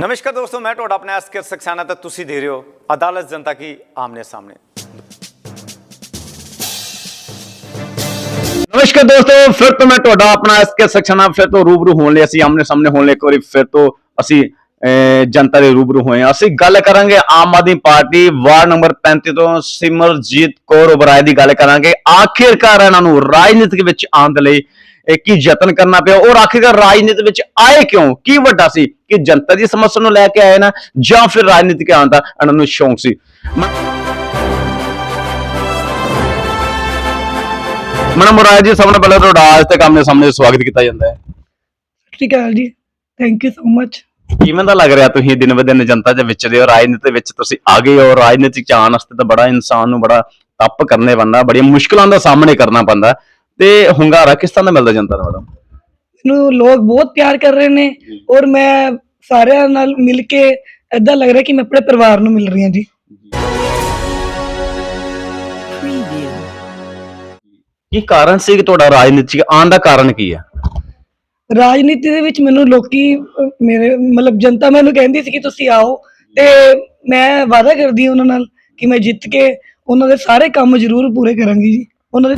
ਨਮਸਕਾਰ ਦੋਸਤੋ ਮੈਂ ਤੁਹਾਡਾ ਆਪਣਾ ਐਸਕੇ ਸਕਸਾਨਾ ਤੇ ਤੁਸੀਂ ਦੇ ਰਹੇ ਹੋ ਅਦਾਲਤ ਜਨਤਾ ਕੀ ਆਮਨੇ ਸਾਹਮਣੇ। ਨਮਸਕਾਰ ਦੋਸਤੋ ਫਿਰ ਤੋਂ ਮੈਂ ਤੁਹਾਡਾ ਆਪਣਾ ਐਸਕੇ ਸੈਕਸ਼ਨ ਫਿਰ ਤੋਂ ਰੂਬਰੂ ਹੋਣ ਲਈ ਅਸੀਂ ਆਮਨੇ ਸਾਹਮਣੇ ਹੋਣ ਲਈ ਇੱਕ ਵਾਰੀ ਫਿਰ ਤੋਂ ਅਸੀਂ ਅਹ, ਜਨਤਾ ਦੇ ਰੂਬਰੂ ਹੋਏ ਹਾਂ। ਅਸੀਂ ਗੱਲ ਕਰਾਂਗੇ Aam Aadmi party ward number 35 ਤੋਂ ਸਿਮਰਜੀਤ ਕੌਰ ਉਬਰਾਏ ਦੀ ਗੱਲ ਕਰਾਂਗੇ। ਆਖਿਰਕਾਰ ਇਹਨਾਂ ਨੂੰ ਰਾਜਨੀਤਿਕ ਵਿੱਚ ਆਉਣ ਦੇ ਲਈ ਕੀ ਯਤਨ ਕਰਨਾ ਪਿਆ? ਔਰ ਆਖਿਰਕਾਰ ਰਾਜਨੀਤੀ ਵਿੱਚ ਆਏ ਕਿਉਂ? ਕੀ ਵੱਡਾ ਸੀ? ਕਿ ਜਨਤਾ ਦੀ ਸਮੱਸਿਆ ਨੂੰ ਲੈ ਕੇ ਆਏ ਨਾ? ਜਾਂ ਫਿਰ ਰਾਜਨੀਤਿਕ ਆਉਣ ਦਾ ਇਹਨਾਂ ਨੂੰ ਸ਼ੌਂਕ ਸੀ। ਮ- ਮਨਾ ਮੁਰਾਦ ਜੀ ਤੋਂ ਪਹਿਲਾਂ ਤੁਹਾਡਾ ਅੱਜ ਤੱਕ ਆਮਨੇ ਸਾਹਮਣੇ ਸਵਾਗਤ ਕੀਤਾ ਜਾਂਦਾ ਹੈ। ਸ਼੍ਰੀ ਅਕਾਲ ਜੀ। ਥੈਂਕ ਯੂ ਸੋ ਮਚ ਕਿਵੇਂ ਦਾ ਲੱਗ ਰਿਹਾ ਤੁਸੀਂ ਦਿਨ ਬ ਦਿਨ ਜਨਤਾ ਦੇ ਵਿੱਚ ਦੇ ਹੋ? ਰਾਜਨੀਤੀ ਵਿੱਚ ਤੁਸੀਂ ਆ ਗਏ ਹੋ। ਰਾਜਨੀਤਿਕ ਚ ਆਉਣ ਵਾਸਤੇ ਤਾਂ ਬੜਾ ਇਨਸਾਨ ਨੂੰ ਬੜਾ ਤਪ ਕਰਨੇ ਪੈਂਦਾ। ਬੜੀਆਂ ਮੁਸ਼ਕਲਾਂ ਦਾ ਸਾਹਮਣੇ ਕਰਨਾ ਪੈਂਦਾ। ਤੇ ਹੁੰਗਾਰਾ ਕਿਸ ਤਰ੍ਹਾਂ ਦਾ ਮਿਲਦਾ ਜਨਤਾ ਨੂੰ ਮੈਡਮ? ਮੈਨੂੰ ਲੋਕ ਬਹੁਤ ਪਿਆਰ ਕਰ ਰਹੇ ਨੇ ਔਰ ਮੈਂ ਸਾਰਿਆਂ ਨਾਲ ਮਿਲ ਕੇ ਏਦਾਂ ਲੱਗ ਰਿਹਾ ਕਿ ਮੈਂ ਆਪਣੇ ਪਰਿਵਾਰ ਨੂੰ ਮਿਲ ਰਹੀ ਹਾਂ ਜੀ। ਕੀ ਕਾਰਨ ਸੀ ਕਿ ਤੁਹਾਡਾ ਰਾਜਨੀਤੀ ਚ ਆਉਣ ਦਾ ਕਾਰਨ ਕੀ ਹੈ? ਰਾਜਨੀਤੀ ਦੇ ਵਿੱਚ ਮੈਨੂੰ ਲੋਕੀ ਅਹ, ਮੇਰੇ ਮਤਲਬ ਜਨਤਾ ਮੈਨੂੰ ਕਹਿੰਦੀ ਸੀ ਕਿ ਤੁਸੀਂ ਆਓ ਤੇ ਮੈਂ ਵਾਅਦਾ ਕਰਦੀ ਹਾਂ ਉਹਨਾਂ ਨਾਲ ਕਿ ਮੈਂ ਜਿੱਤ ਕੇ ਉਹਨਾਂ ਦੇ ਸਾਰੇ ਕੰਮ ਜ਼ਰੂਰ ਪੂਰੇ ਕਰਾਂਗੀ ਜੀ। ਉਹਨਾਂ ਦੇ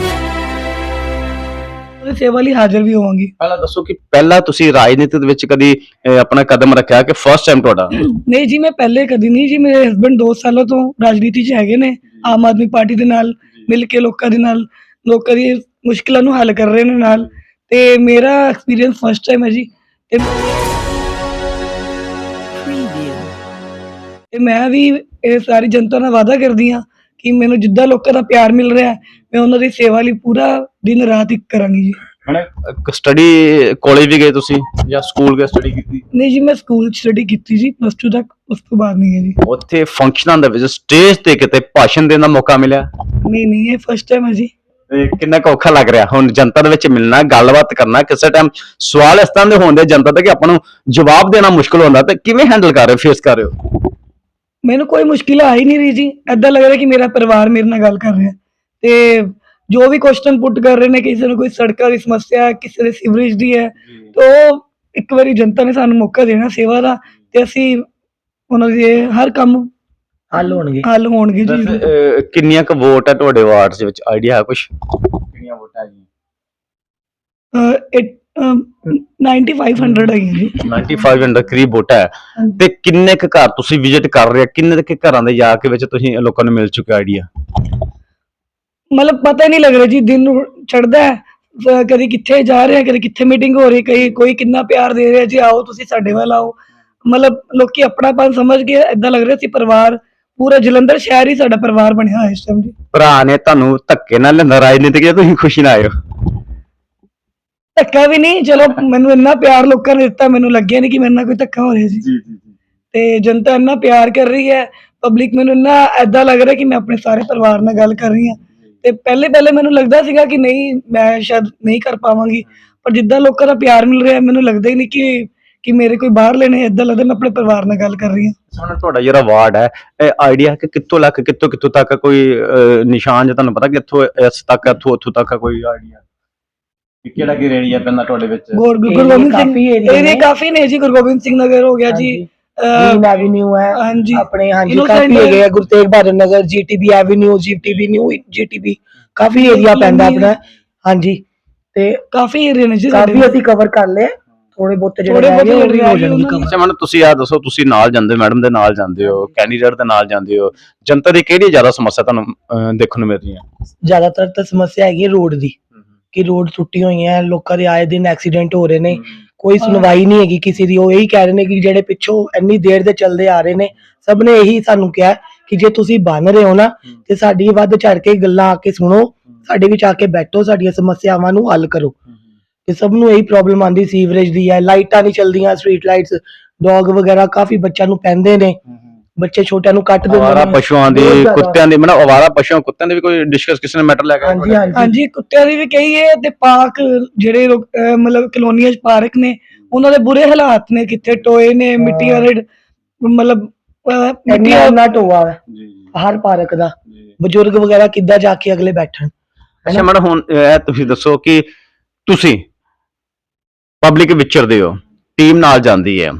ਉਹਨਾਂ ਦੀ ਸੇਵਾ ਲਈ ਹਾਜ਼ਰ ਵੀ ਹੋਵਾਂਗੀ। ਪਹਿਲਾਂ ਦੱਸੋ ਕਿ ਪਹਿਲਾਂ ਤੁਸੀਂ ਰਾਜਨੀਤੀ ਦੇ ਵਿੱਚ ਕਦੀ ਅਹ, ਆਪਣਾ ਕਦਮ ਰੱਖਿਆ ਕਿ ਫਰਸਟ ਟਾਈਮ ਤੁਹਾਡਾ? ਨਹੀਂ ਜੀ ਮੈਂ ਪਹਿਲੇ ਕਦੀ ਨਹੀਂ ਜੀ ਮੇਰੇ ਹਸਬੰਡ 2 ਸਾਲਾਂ ਤੋਂ ਰਾਜਨੀਤੀ 'ਚ ਹੈਗੇ ਨੇ ਆਮ ਆਦਮੀ ਪਾਰਟੀ ਦੇ ਨਾਲ ਮਿਲ ਕੇ ਲੋਕਾਂ ਦੇ ਨਾਲ ਲੋਕਾਂ ਦੀ ਮੁਸ਼ਕਲਾਂ ਨੂੰ ਹੱਲ ਕਰ ਰਹੇ ਨੇ ਨਾਲ ਤੇ ਮੇਰਾ ਐਕਸਪੀਰੀਅੰਸ ਫਸਟ ਟਾਈਮ ਹੈ ਜੀ। ਤੇ ਤੇ ਮੈਂ ਵੀ ਇਹ ਸਾਰੀ ਜਨਤਾ ਨਾਲ ਵਾਅਦਾ ਕਰਦੀ ਹਾਂ ਕਿ ਮੈਨੂੰ ਜਿੱਦਾਂ ਲੋਕਾਂ ਦਾ ਪਿਆਰ ਮਿਲ ਰਿਹਾ ਮੈਂ ਉਹਨਾਂ ਦੀ ਸੇਵਾ ਲਈ ਪੂਰਾ ਦਿਨ ਰਾਤ ਇੱਕ ਕਰਾਂਗੀ ਜੀ। ਸਟੱਡੀ ਕਾਲਜ ਵੀ ਗਏ ਤੁਸੀਂ ਜਾਂ ਸਕੂਲ ਗਏ ਸਟੱਡੀ ਕੀਤੀ? ਨਹੀਂ ਜੀ ਮੈਂ ਸਕੂਲ ਸਟੱਡੀ ਕੀਤੀ ਜੀ ਪਲੱਸ 2 ਤੱਕ ਉਸ ਤੋਂ ਬਾਅਦ ਨਹੀਂ ਹੈ ਜੀ। ਉੱਥੇ ਫੰਕਸ਼ਨਾਂ ਦੇ ਵਿੱਚ ਸਟੇਜ ਤੇ ਕਿਤੇ ਭਾਸ਼ਣ ਦੇਣ ਦਾ ਮੌਕਾ ਮਿਲਿਆ? ਨਹੀਂ ਨਹੀਂ ਇਹ ਫਸਟ ਟਾਈਮ ਹੈ ਜੀ। ਤੇ ਕਿੰਨਾ ਕੁ ਔਖਾ ਲੱਗ ਰਿਹਾ? ਹੁਣ ਜਨਤਾ ਦੇ ਵਿੱਚ ਮਿਲਣਾ ਗੱਲਬਾਤ ਕਰਨਾ ਕਿਸੇ ਟਾਈਮ ਸਵਾਲ ਇਸ ਤਰ੍ਹਾਂ ਦੇ ਹੁੰਦੇ ਜਨਤਾ ਦੇ ਕਿ ਆਪਾਂ ਨੂੰ ਜਵਾਬ ਦੇਣਾ ਮੁਸ਼ਕਲ ਹੁੰਦਾ ਤੇ ਕਿਵੇਂ ਹੈਂਡਲ ਕਰ ਰਹੇ ਫੇਸ ਕਰ ਰਹੇ ਹੋ? ਮੈਨੂੰ ਕੋਈ ਮੁਸ਼ਕਿਲ ਆ ਹੀ ਨਹੀਂ ਰਹੀ ਜੀ। ਐਦਾਂ ਲੱਗ ਰਿਹਾ ਕਿ ਮੇਰਾ ਪਰਿਵਾਰ ਮੇਰੇ ਨਾਲ ਗੱਲ ਕਰ ਰਿਹਾ। ਤੇ ਜੋ ਵੀ ਕੁਐਸਚਨ ਪੁੱਟ ਕਰ ਰਹੇ ਨੇ ਕਿਸੇ ਨੂੰ ਕੋਈ ਸੜਕਾਂ ਦੀ ਸਮੱਸਿਆ ਹੈ ਕਿਸੇ ਦੇ ਸੀਵਰੇਜ ਦੀ ਹੈ ਤਾਂ ਉਹ ਇੱਕ ਵਾਰੀ ਜਨਤਾ ਨੇ ਸਾਨੂੰ ਮੌਕਾ ਦੇਣਾ ਸੇਵਾ ਦਾ ਤੇ ਅਸੀਂ ਉਹਨਾਂ ਦੇ ਹਰ ਕੰਮ ਹੱਲ ਹੋਣਗੇ। ਹੱਲ ਹੋਣਗੇ ਜੀ। ਵੈਸੇ, ਅਹ, ਕਿੰਨੀਆਂ ਕੁ ਵੋਟ ਹੈ ਤੁਹਾਡੇ ਵਾਰਡ ਦੇ ਵਿੱਚ? ਆਈਡੀਆ ਹੈ ਕੁਝ ਕਿੰਨੀਆਂ ਵੋਟਾਂ ਜੀ? ਅਹ, ਅਮ, 9500 ਹੈਗੀਆਂ ਜੀ। 95 ਦੇ ਕਰੀਬ ਵੋਟਾਂ ਹੈ। ਤੇ ਕਿੰਨੇ ਕੁ ਘਰ ਤੁਸੀਂ ਵਿਜ਼ਿਟ ਕਰ ਰਹੇ ਹੋ? ਕਿੰਨੇ ਕੁ ਘਰਾਂ ਦੇ ਜਾ ਕੇ ਵਿੱਚ ਤੁਸੀਂ ਲੋਕਾਂ ਨੂੰ ਮਿਲ ਚੁੱਕੇ ਆਈਡੀਆ ਮਤਲਬ ਪਤਾ ਹੀ ਨਹੀਂ ਲੱਗ ਰਿਹਾ ਜੀ ਦਿਨ ਚੜਦਾ ਹੈ। ਅਹ ਕਦੀ ਕਿੱਥੇ ਜਾ ਰਹੇ ਆ ਕਦੀ ਕਿੱਥੇ ਮੀਟਿੰਗ ਹੋ ਰਹੀ ਕਈ ਕੋਈ ਕਿੰਨਾ ਪਿਆਰ ਦੇ ਰਿਹਾ ਜੀ ਆਓ ਤੁਸੀਂ ਸਾਡੇ ਵੱਲ ਆਓ। ਮਤਲਬ ਲੋਕੀ ਆਪਣਾਪਨ ਸਮਝ ਕੇ ਏਦਾਂ ਲੱਗ ਰਿਹਾ ਸੀ ਪਰਿਵਾਰ ਪੂਰਾ ਜਲੰਧਰ ਸ਼ਹਿਰ ਹੀ ਸਾਡਾ ਪਰਿਵਾਰ ਬਣਿਆ ਹੋਇਆ ਇਸ ਟਾਈਮ ਜੀ। ਭਰਾ ਨੇ ਤੁਹਾਨੂੰ ਧੱਕੇ ਨਾਲ ਲੈਂਦਾ ਰਾਜਨੀਤਿਕ ਜਾਂ ਤੁਸੀਂ ਖੁਸ਼ੀ ਨਾਲ ਆਏ ਹੋ। ਧੱਕਾ ਵੀ ਨਹੀਂ ਚਲੋ ਮੈਨੂੰ ਇੰਨਾ ਪਿਆਰ ਲੋਕਾਂ ਨੇ ਦਿੱਤਾ ਮੈਨੂੰ ਲੱਗਿਆ ਨਹੀਂ ਕਿ ਮੇਰੇ ਨਾਲ ਕੋਈ ਧੱਕਾ ਹੋ ਰਿਹਾ ਜੀ ਜੀ ਜੀ। ਤੇ ਜਨਤਾ ਇੰਨਾ ਪਿਆਰ ਕਰ ਰਹੀ ਹੈ ਪਬਲਿਕ ਮੈਨੂੰ ਇੰਨਾ ਐਦਾਂ ਲੱਗ ਰਿਹਾ ਕਿ ਮੈਂ ਆਪਣੇ ਸਾਰੇ ਪਰਿਵਾਰ ਨਾਲ ਗੱਲ ਕਰ ਰਹੀ ਹਾਂ। ਤੇ ਪਹਿਲੇ ਪਹਿਲੇ ਮੈਨੂੰ ਲੱਗਦਾ ਸੀਗਾ ਕਿ ਨਹੀਂ ਮੈਂ ਸ਼ਾਇਦ ਨਹੀਂ ਕਰ ਪਾਵਾਂਗੀ ਪਰ ਜਿੱਦਾਂ ਲੋਕਾਂ ਦਾ ਪਿਆਰ ਮਿਲ ਰਿਹਾ ਮੈਨੂੰ ਲੱਗਦਾ ਹੀ ਨਹੀਂ ਕਿ ਕਿ ਮੇਰੇ ਕੋਈ ਬਾਹਰ ਲੈਣੇ ਐਦਾਂ ਲੱਗਦਾ ਮੈਂ ਆਪਣੇ ਪਰਿਵਾਰ ਨਾਲ ਗੱਲ ਕਰ ਰਹੀ ਹਾਂ। ਸੋਨਾ ਤੁਹਾਡਾ ਜਿਹੜਾ ਵਾਰਡ ਹੈ ਇਹ ਆਈਡੀਆ ਕਿ ਕਿੱਥੋਂ ਲੱਕ ਕਿੱਥੋਂ ਕਿੱਥੋਂ ਤੱਕ ਕੋਈ ਅਹ, ਨਿਸ਼ਾਨ ਜੇ ਤੁਹਾਨੂੰ ਪਤਾ ਕਿ ਇੱਥੋਂ ਇਸ ਤੱਕ ਇੱਥੋਂ ਉੱਥੋਂ ਤੱਕ ਕੋਈ ਆਈਡੀਆ ਕਿ ਕਿਹੜਾ ਕੀ ਰੇੜੀਆ ਪੈਂਦਾ ਤੁਹਾਡੇ ਵਿੱਚ? ਗੁਰ ਗੁਰੂ ਏਰੀਏ ਗੋਬਿੰਦ ਸਿੰਘ ਏਰੀਏ ਇਹਦੇ ਨੇ। ਕਾਫੀ ਨੇ ਜੀ ਗੁਰੂ ਗੋਬਿੰਦ ਸਿੰਘ ਨਗਰ ਹੋ ਗਿਆ ਜੀ। ਅਹ, ਗ੍ਰੀਨ ਐਵਨਿਊ ਹੈ ਹਾਂਜੀ। ਆਪਣੇ ਹਾਂਜੀ Innocent ਕਾਫੀ ਹੈਗੇ ਆ Guru Tegh Bahadur Nagar GTB avenue GTB new GTB ਕਾਫੀ ਏਰੀਆ ਪੈਂਦਾ ਆਪਣਾ। ਹਾਂਜੀ। ਤੇ ਕਾਫੀ ਏਰੀਆ ਨੇ ਜੀ ਸਾਡੇ ਕਾਫੀ ਅਸੀਂ ਕਵਰ ਕਰ ਲਏ। ਥੋੜੇ ਬਹੁਤ ਜਿਹੜੇ ਥੋੜ੍ਹੇ ਰਹਿ ਗਏ ਉਹ ਬਹੁਤੇ ਵੀ ਹੋ ਜਾਣਗੇ cover। ਅੱਛਾ ਮੈਨੂੰ ਤੁਸੀਂ ਆ ਦੱਸੋ ਤੁਸੀਂ ਨਾਲ ਜਾਂਦੇ ਮੈਡਮ ਦੇ ਨਾਲ ਜਾਂਦੇ ਹੋ ਕੈਂਡੀਡੇਟ ਦੇ ਨਾਲ ਜਾਂਦੇ ਹੋ। ਜਨਤਾ ਦੀ ਕਿਹੜੀ ਜ਼ਿਆਦਾ ਸਮੱਸਿਆ ਤੁਹਾਨੂੰ ਅਹ, ਦੇਖਣ ਨੂੰ ਮਿਲ ਰਹੀ ਹੈ? ਜ਼ਿਆਦਾਤਰ ਤਾਂ ਸਮੱਸਿਆ ਹੈਗੀ ਰੋਡ ਦੀ। ਕਿ ਰੋਡ ਟੁੱਟੀ ਹੋਈਆਂ ਹੈ ਲੋਕਾਂ ਦੇ ਆਏ ਦਿਨ ਐਕਸੀਡੈਂਟ ਹੋ ਰਹੇ ਨੇ। ਕੋਈ ਸੁਣਵਾਈ ਨਹੀਂ ਹੈਗੀ ਕਿਸੇ ਦੀ। ਉਹ ਇਹੀ ਕਹਿ ਰਹੇ ਨੇ ਕਿ ਜਿਹੜੇ ਪਿੱਛੋਂ ਇੰਨੀ ਦੇਰ ਦੇ ਚੱਲਦੇ ਆ ਰਹੇ ਨੇ ਸਭ ਨੇ ਇਹੀ ਸਾਨੂੰ ਕਿਹਾ ਕਿ ਜੇ ਤੁਸੀਂ ਬਣ ਰਹੇ ਹੋ ਨਾ ਤੇ ਸਾਡੀ ਵੱਧ ਚੜ ਕੇ ਗੱਲਾਂ ਆ ਕੇ ਸੁਣੋ ਸਾਡੇ ਵਿੱਚ ਆ ਕੇ ਬੈਠੋ ਸਾਡੀਆਂ ਸਮੱਸਿਆਵਾਂ ਨੂੰ ਹੱਲ ਕਰੋ। ਤੇ ਸਭ ਨੂੰ ਇਹੀ ਪ੍ਰੋਬਲਮ ਆਂਦੀ ਸੀਵਰੇਜ ਦੀ ਹੈ ਲਾਈਟਾਂ ਨਹੀਂ ਚੱਲਦੀਆਂ ਸਟਰੀਟ ਲਾਈਟਸ ਡੌਗ ਵਗੈਰਾ ਕਾਫੀ ਬੱਚਿਆਂ ਨੂੰ ਪੈਂਦੇ ਨੇ। ਬੱਚੇ ਛੋਟਿਆਂ ਨੂੰ ਕੱਟ ਦਿੰਦੇ ਅਵਾਰਾ ਨੇ। ਪਸ਼ੂਆਂ ਦੀ ਬਹੁਤ ਜ਼ਿਆਦਾ। ਕੁੱਤਿਆਂ ਦੀ ਮਤਲਬ ਅਵਾਰਾ ਪਸ਼ੂਆਂ ਕੁੱਤਿਆਂ ਦੀ ਵੀ ਕੋਈ ਡਿਸਕਸ ਕਿਸੇ ਨੇ ਮੈਟਰ ਲੈ ਕੇ ਹਾਂਜੀ ਹਾਂਜੀ। ਹਾਂਜੀ ਕੁੱਤਿਆਂ ਦੀ ਵੀ ਕਹੀ ਹੈ ਤੇ ਪਾਰਕ ਜਿਹੜੇ ਲੋਕ- ਅਹ ਮਤਲਬ ਕਲੋਨੀਆਂ 'ਚ ਪਾਰਕ ਨੇ ਉਹਨਾਂ ਦੇ ਬੁਰੇ ਹਾਲਾਤ ਨੇ ਕਿੱਥੇ ਟੋਏ ਨੇ ਮਿੱਟੀ ਵਾਲੇ ਮਤਲਬ ਅਹ, ਮਿੱਟੀ ਇੰਨਾ ਇੰਨਾ ਟੋਆ ਹੈ ਜੀ ਹਰ ਪਾਰਕ ਦਾ। ਬਜ਼ੁਰਗ ਵਗੈਰਾ ਕਿੱਦਾਂ ਜਾ ਕੇ ਅਗਲੇ ਬੈਠਣ? ਅੱਛਾ ਮੈਡਮ ਹੁਣ ਇਹ ਤੁਸੀਂ ਦੱਸੋ ਕਿ ਤੁਸੀਂ ਪਬਲਿਕ ਵਿਚਰਦੇ ਹੋ ਟੀਮ ਨਾਲ ਜਾਂਦੀ ਹੈ।